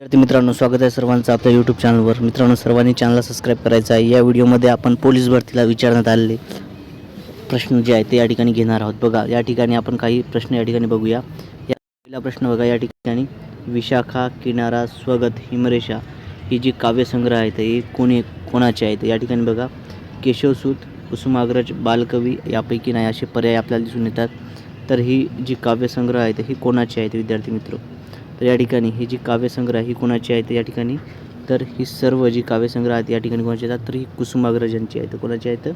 विद्यार्थी मित्रांनो स्वागत आहे सर्वांचं आपल्या यूट्यूब चॅनलवर मित्रांनो सर्वांनी चॅनलला सबस्क्राईब करायचं आहे. या व्हिडिओमध्ये आपण पोलीस भरतीला विचारण्यात आलेले प्रश्न जे आहेत ते या ठिकाणी घेणार आहोत. बघा या ठिकाणी आपण काही प्रश्न या ठिकाणी बघूया. या पहिला प्रश्न बघा या ठिकाणी विशाखा किनारा स्वगत हिमरेषा ही जी काव्यसंग्रह आहेत हे कोणी कोणाचे आहेत? या ठिकाणी बघा केशवसूत कुसुमाग्रज बालकवी यापैकी नाही असे पर्याय आपल्याला दिसून येतात. तर ही जी काव्यसंग्रह आहेत ही कोणाचे आहेत विद्यार्थी मित्र? तर या ठिकाणी ही जी काव्यसंग्रह ही कोणाची आहे तर या ठिकाणी तर ही सर्व जी काव्यसंग्रह आहेत या ठिकाणी कोणाची येतात तर ही कुसुमाग्रज यांची आहे तर कोणाची आहे तर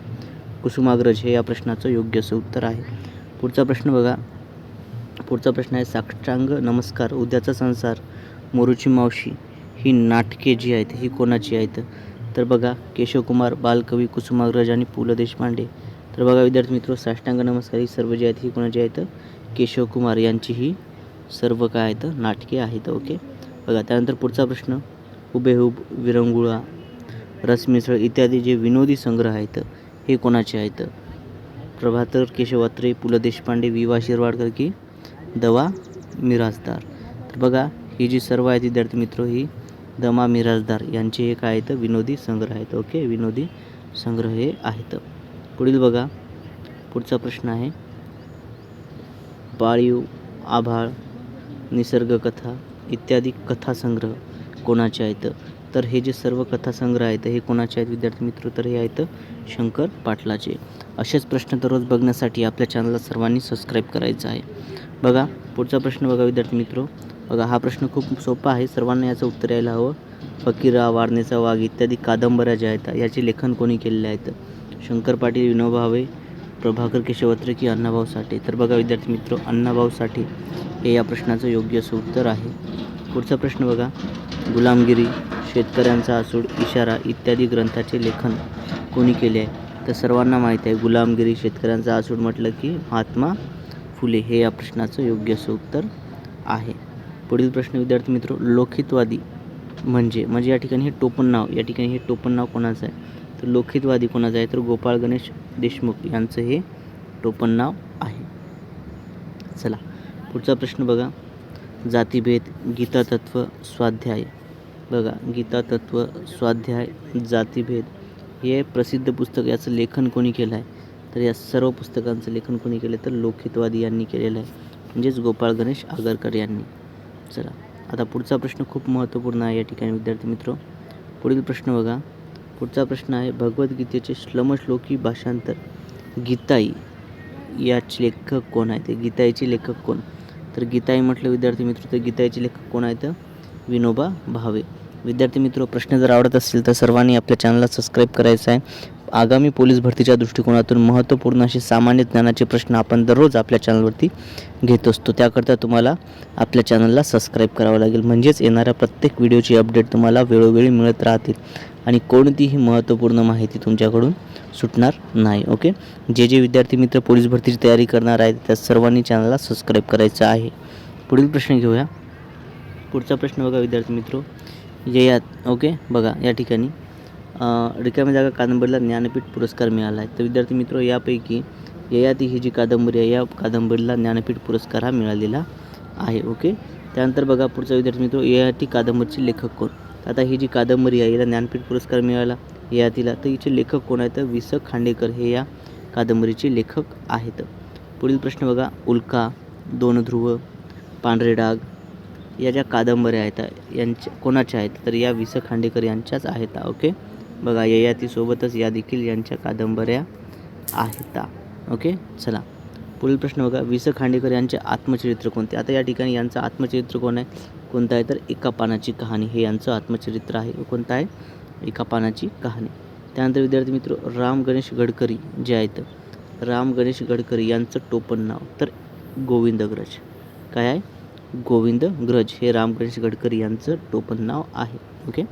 कुसुमाग्रज हे या प्रश्नाचं योग्य असं उत्तर आहे. पुढचा प्रश्न बघा. पुढचा प्रश्न आहे साष्टांग नमस्कार. उद्याचा संसार मोरूची मावशी ही नाटके जी आहेत ही कोणाची आहेत? तर बघा केशवकुमार बालकवी कुसुमाग्रज आणि पु ल देशपांडे. तर बघा विद्यार्थी मित्र साष्टांग नमस्कार. ही सर्व जी आहेत ही कोणाची आहेत? केशवकुमार यांची ही सर्व काय आहेत नाटके आहेत ओके? बघा त्यानंतर पुढचा प्रश्न हुबेहूब विरंगुळा रसमिसळ इत्यादी जे विनोदी संग्रह आहेत हे कोणाचे आहेत? प्रभाकर केशवात्रे पु ल देशपांडे वि. वा शिरवाडकर की दवा मिराजदार तर बघा ही जी सर्व आहेत विद्यार्थी मित्र ही दमा मिराजदार यांचे हे काय आहेत? विनोदी संग्रह आहेत ओके? विनोदी संग्रह हे आहेत. पुढील बघा पुढचा प्रश्न आहे. पाळीव आभाळ निसर्गकथा इत्यादी कथासंग्रह कोणाचे आहेत? तर हे जे सर्व कथासंग्रह आहेत हे कोणाचे आहेत विद्यार्थी मित्र? तर हे आहेत शंकर पाटलाचे. असेच प्रश्न दररोज बघण्यासाठी आपल्या चॅनलला सर्वांनी सबस्क्राईब करायचं आहे. बघा पुढचा प्रश्न बघा विद्यार्थी मित्र. बघा हा प्रश्न खूप सोपा आहे. सर्वांना याचं उत्तर यायला हवं. फकीरा वारणेचा वाघ इत्यादी कादंबऱ्या ज्या आहेत याचे लेखन कोणी केलेले आहेत? शंकर पाटील विनोबा भावे प्रभाकर केशवत्रे की अण्णाभाऊ साठे. तर बघा विद्यार्थी मित्र अण्णाभाऊ साठे हे या प्रश्नाचं योग्य असं उत्तर आहे. पुढचा प्रश्न बघा. गुलामगिरी शेतकऱ्यांचा आसूड इशारा इत्यादी ग्रंथाचे लेखन कोणी केले आहे? तर सर्वांना माहीत आहे गुलामगिरी शेतकऱ्यांचा आसूड म्हटलं की महात्मा फुले. हे या प्रश्नाचं योग्य असं उत्तर आहे. पुढील प्रश्न विद्यार्थी मित्र लोकहितवादी म्हणजे म्हणजे या ठिकाणी हे टोपण नाव या ठिकाणी हे टोपण नाव कोणाचं आहे? तर लोकहितवादी कोणाचं आहे? तर गोपाळ गणेश देशमुख यांचं हे टोपण नाव आहे. चला पुढचा प्रश्न बघा. जातीभेद गीतातत्व स्वाध्याय. बघा गीतातत्व स्वाध्याय जातीभेद हे प्रसिद्ध पुस्तक याचं लेखन कोणी केलं आहे? तर या सर्व पुस्तकांचं लेखन कोणी केलं तर लोकहितवादी यांनी केलेलं आहे. म्हणजेच गोपाळ गणेश आगरकर यांनी. चला आता पुढचा प्रश्न खूप महत्त्वपूर्ण आहे या ठिकाणी विद्यार्थी मित्र. पुढील प्रश्न बघा. पुढचा प्रश्न आहे भगवद्गीतेचे श्लमश्लोकी भाषांतर. गीताई याचे लेखक कोण आहेत? ते गीताईचे लेखक कोण? तर गीताई म्हटलं विद्यार्थी मित्र तर गीताईचे लेखक कोण आहेत? विनोबा भावे. विद्यार्थी मित्र प्रश्न जर आवडत असतील तर सर्वांनी आपल्या चॅनलला सबस्क्राईब करायचं आहे. आगामी पोलीस भरतीच्या दृष्टिकोनातून महत्त्वपूर्ण असे सामान्य ज्ञानाचे प्रश्न आपण दररोज आपल्या चॅनलवरती घेत असतो. त्याकरता तुम्हाला आपल्या चॅनलला सबस्क्राईब करावं लागेल. म्हणजेच येणाऱ्या प्रत्येक व्हिडिओची अपडेट तुम्हाला वेळोवेळी मिळत राहतील. आणि कोणतीही महत्त्वपूर्ण माहिती तुमच्याकडून सुटणार नाही ओके? जे जे विद्यार्थी मित्र पोलीस भरतीची तयारी करणार आहेत त्या सर्वांनी चॅनलला सबस्क्राईब करायचं आहे. पुढील प्रश्न घेऊया. पुढचा प्रश्न बघा विद्यार्थी मित्र. ययात ओके? बघा या ठिकाणी. रिकाम्या जागा कादंबरीला ज्ञानपीठ पुरस्कार मिळाला आहे. तर विद्यार्थी मित्र यापैकी ययाती ही जी कादंबरी आहे या कादंबरीला ज्ञानपीठ पुरस्कार हा मिळालेला आहे ओके? त्यानंतर बघा पुढचा विद्यार्थी मित्र ययाती कादंबरीचे लेखक कोण? आता ही जी कादंबरी आहे याला ज्ञानपीठ पुरस्कार मिळाला ययातीला तर हिचे लेखक कोण आहेत? तर वि स खांडेकर हे या कादंबरीचे लेखक आहेत. पुढील प्रश्न बघा. उल्का दोन ध्रुव पांढरे डाग या ज्या कादंबऱ्या आहेत यांच्या कोणाच्या आहेत? तर या वि स खांडेकर यांच्याच आहेत ओके? बघा ययातीसोबतच या देखील यांच्या कादंबऱ्या आहेत ओके? चला. पुढील प्रश्न बघा. वि स खांडेकर यांचे आत्मचरित्र कोणते? आता या ठिकाणी यांचं आत्मचरित्र कोण आहे? कोणतं आहे तर एका पानाची कहाणी हे यांचं आत्मचरित्र आहे. कोणतं आहे एका पानाची कहाणी. त्यानंतर विद्यार्थी मित्र राम गणेश गडकरी जे आहेत राम गणेश गडकरी यांचं टोपण नाव तर गोविंदग्रज काय आहे? गोविंद ग्रज हे राम गणेश गडकरी यांचं टोपण नाव आहे. ओके?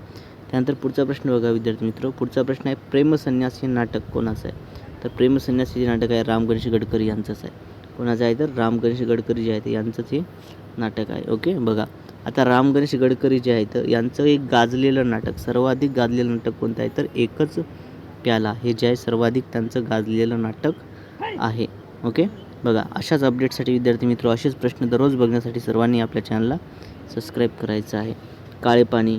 त्यानंतर पुढचा प्रश्न बघा विद्यार्थी मित्र. पुढचा प्रश्न आहे प्रेमसन्यास हे नाटक कोणाचं आहे? तर प्रेमसन्यास हे नाटक आहे राम गणेश गडकरी यांचंच आहे. कोणाचं आहे तर राम गणेश गडकरी जे आहेत यांचंच हे नाटक आहे. ओके? बघा. आता राम गणेश गडकरी जे आहेत यांचं एक गाजलेलं नाटक सर्वाधिक गाजलेलं नाटक कोणतं आहे? तर एकच प्याला हे जे आहे सर्वाधिक त्यांचं गाजलेलं नाटक आहे. ओके? बघा अशाच अपडेटसाठी विद्यार्थी मित्र असेच प्रश्न दररोज बघण्यासाठी सर्वांनी आपल्या चॅनलला सबस्क्राईब करायचं आहे. काळे पाणी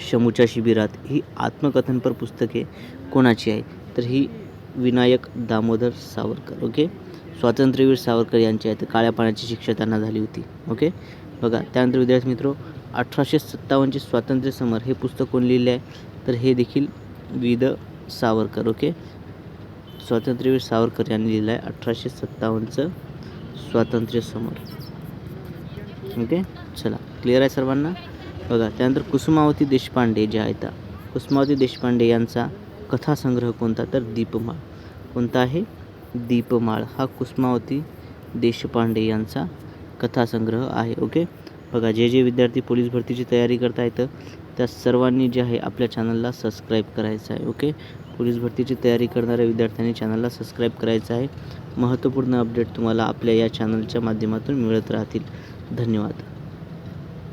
शमूच्या शिबिरात ही आत्मकथनपर पुस्तके कोणाची आहे? तर ही विनायक दामोदर सावरकर ओके? स्वातंत्र्यवीर सावरकर यांची आहे तर काळ्या पाण्याची शिक्षा त्यांना झाली होती ओके? बघा त्यानंतर विद्यार्थी मित्रो अठराशे सत्तावन्नचे स्वातंत्र्य समर हे पुस्तक कोण लिहिले आहे तर हे देखील विद सावरकर ओके? स्वातंत्र्यवीर सावरकर यांनी लिहिलं आहे अठराशे सत्तावन्नचं स्वातंत्र्य समर. ओके? चला क्लिअर आहे सर्वांना? बघा त्यानंतर कुसुमावती देशपांडे जे आहेत कुसुमावती देशपांडे यांचा कथासंग्रह कोणता? तर दीपमाळ. कोणता आहे? दीपमाळ. हा कुसुमावती देशपांडे यांचा कथासंग्रह आहे ओके? बघा जे जे विद्यार्थी पोलीस भरतीची तयारी करता येतं त्या सर्वांनी जे आहे आपल्या चॅनलला सबस्क्राईब करायचं आहे ओके? पोलीस भरतीची तयारी करणाऱ्या विद्यार्थ्यांनी चॅनलला सबस्क्राईब करायचं आहे. महत्त्वपूर्ण अपडेट तुम्हाला आपल्या या चॅनलच्या माध्यमातून मिळत राहतील. धन्यवाद.